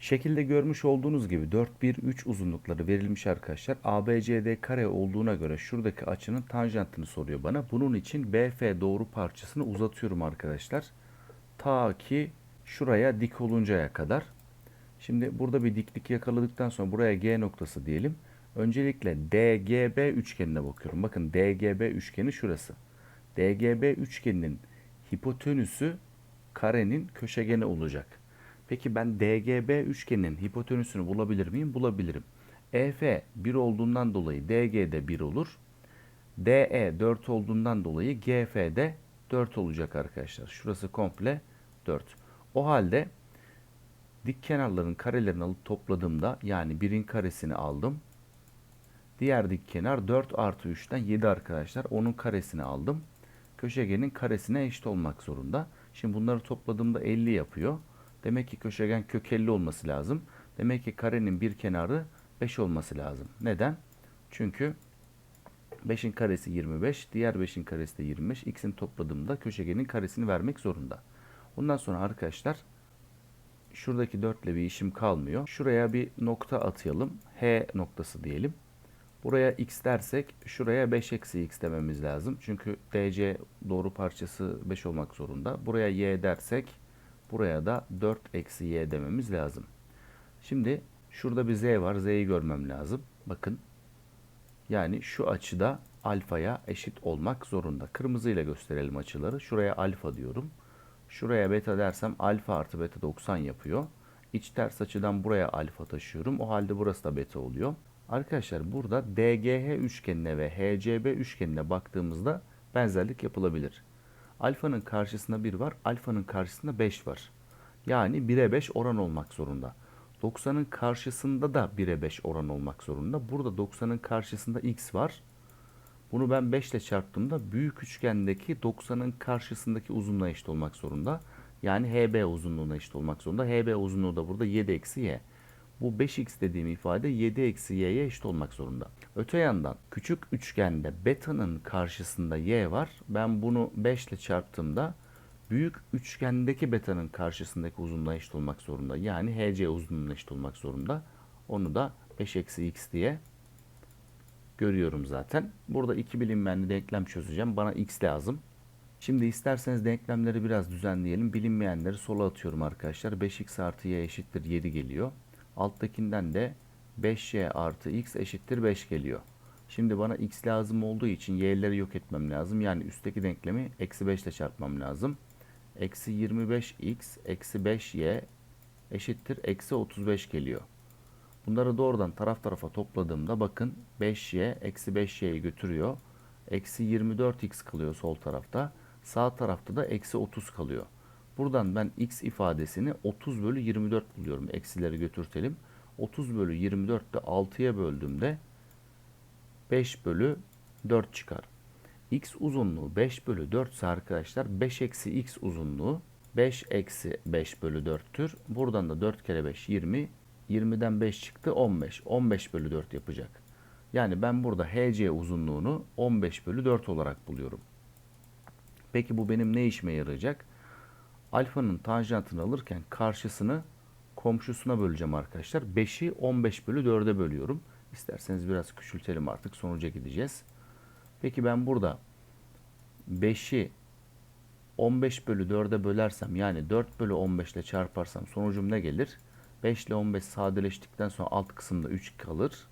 Şekilde görmüş olduğunuz gibi 4, 1, 3 uzunlukları verilmiş arkadaşlar. ABCD kare olduğuna göre şuradaki açının tanjantını soruyor bana. Bunun için BF doğru parçasını uzatıyorum arkadaşlar. Ta ki şuraya dik oluncaya kadar. Şimdi burada bir diklik yakaladıktan sonra buraya G noktası diyelim. Öncelikle DGB üçgenine bakıyorum. Bakın DGB üçgeni şurası. DGB üçgeninin hipotenüsü karenin köşegeni olacak. Peki ben DGB üçgeninin hipotenüsünü bulabilir miyim? Bulabilirim. EF 1 olduğundan dolayı DG de 1 olur. DE 4 olduğundan dolayı GF de 4 olacak arkadaşlar. Şurası komple 4. O halde dik kenarların karelerini alıp topladığımda yani birin karesini aldım. Diğer dik kenar 4 artı 3'ten 7 arkadaşlar. Onun karesini aldım. Köşegenin karesine eşit olmak zorunda. Şimdi bunları topladığımda 50 yapıyor. Demek ki köşegen kök 50 olması lazım. Demek ki karenin bir kenarı 5 olması lazım. Neden? Çünkü 5'in karesi 25, diğer 5'in karesi de 25. İkisini topladığımda köşegenin karesini vermek zorunda. Ondan sonra arkadaşlar şuradaki 4 ile bir işim kalmıyor. Şuraya bir nokta atayalım. H noktası diyelim. Buraya x dersek şuraya 5 eksi x dememiz lazım. Çünkü DC doğru parçası 5 olmak zorunda. Buraya y dersek buraya da 4 eksi y dememiz lazım. Şimdi şurada bir z var. Z'yi görmem lazım. Bakın. Yani şu açıda alfaya eşit olmak zorunda. Kırmızıyla gösterelim açıları. Şuraya alfa diyorum. Şuraya beta dersem alfa artı beta 90 yapıyor. İç ters açıdan buraya alfa taşıyorum. O halde burası da beta oluyor. Arkadaşlar burada DGH üçgenine ve HCB üçgenine baktığımızda benzerlik yapılabilir. Alfanın karşısında 1 var, alfanın karşısında 5 var. Yani 1'e 5 oran olmak zorunda. 90'ın karşısında da 1'e 5 oran olmak zorunda. Burada 90'ın karşısında x var. Bunu ben 5 ile çarptığımda büyük üçgendeki 90'ın karşısındaki uzunluğa eşit olmak zorunda. Yani HB uzunluğuna eşit olmak zorunda. HB uzunluğu da burada 7 eksi y. Bu 5x dediğim ifade 7 eksi y'ye eşit olmak zorunda. Öte yandan küçük üçgende beta'nın karşısında y var. Ben bunu 5 ile çarptığımda büyük üçgendeki beta'nın karşısındaki uzunluğa eşit olmak zorunda. Yani hc uzunluğuna eşit olmak zorunda. Onu da 5 eksi x diye görüyorum zaten. Burada iki bilinmeyenli denklem çözeceğim. Bana x lazım. Şimdi isterseniz denklemleri biraz düzenleyelim. Bilinmeyenleri sola atıyorum arkadaşlar. 5x artı y eşittir 7 geliyor. Alttakinden de 5y artı x eşittir 5 geliyor. Şimdi bana x lazım olduğu için y'leri yok etmem lazım. Yani üstteki denklemi eksi 5 ile çarpmam lazım. Eksi 25x eksi 5y eşittir eksi 35 geliyor. Bunları doğrudan taraf tarafa topladığımda bakın 5y eksi 5y'yi götürüyor. Eksi 24x kalıyor sol tarafta. Sağ tarafta da eksi 30 kalıyor. Buradan ben x ifadesini 30 bölü 24 buluyorum. Eksileri götürtelim. 30 bölü 24 de 6'ya böldüğümde 5 bölü 4 çıkar. x uzunluğu 5 bölü 4 ise arkadaşlar 5 eksi x uzunluğu 5 eksi 5 bölü 4'tür. Buradan da 4 kere 5 20. 20'den 5 çıktı 15. 15 bölü 4 yapacak. Yani ben burada hc uzunluğunu 15 bölü 4 olarak buluyorum. Peki bu benim ne işime yarayacak? Alfanın tanjantını alırken karşısını komşusuna böleceğim arkadaşlar. 5'i 15 bölü 4'e bölüyorum. İsterseniz biraz küçültelim artık sonuca gideceğiz. Peki ben burada 5'i 15 bölü 4'e bölersem yani 4 bölü 15 ile çarparsam sonucum ne gelir? 5 ile 15 sadeleştikten sonra alt kısımda 3 kalır.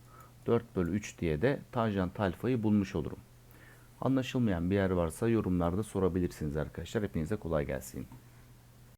4 bölü 3 diye de tanjant alfayı bulmuş olurum. Anlaşılmayan bir yer varsa yorumlarda sorabilirsiniz arkadaşlar. Hepinize kolay gelsin.